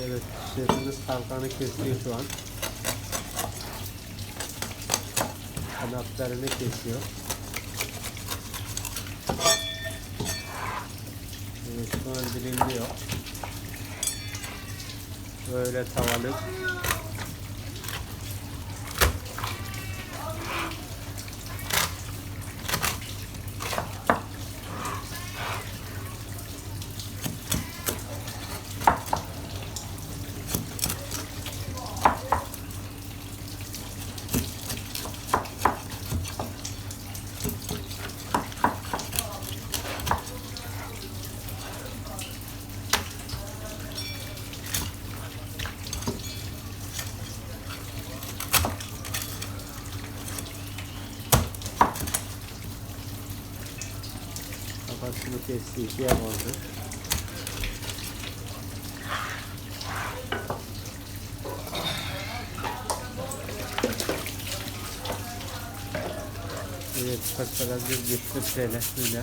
Şefimiz kalkanı kesiyor şu an. Kanatlarını kesiyor. Evet, şu an dilimliyor. Böyle tavalık. Kafasını kesti, ikiye böldü. Evet, pastalarımız bitti şöyle, böyle.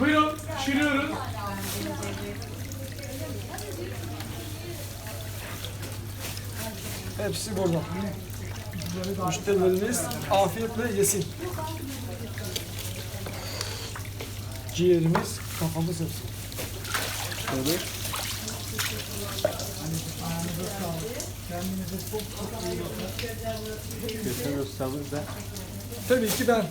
Buyurun, pişiriyoruz. Hepsi burada. Müşterilerimiz afiyetle yesin. Ciğerimiz, kafamız hepsi. Şöyle. Köşen ustamız da Tabii ki ben.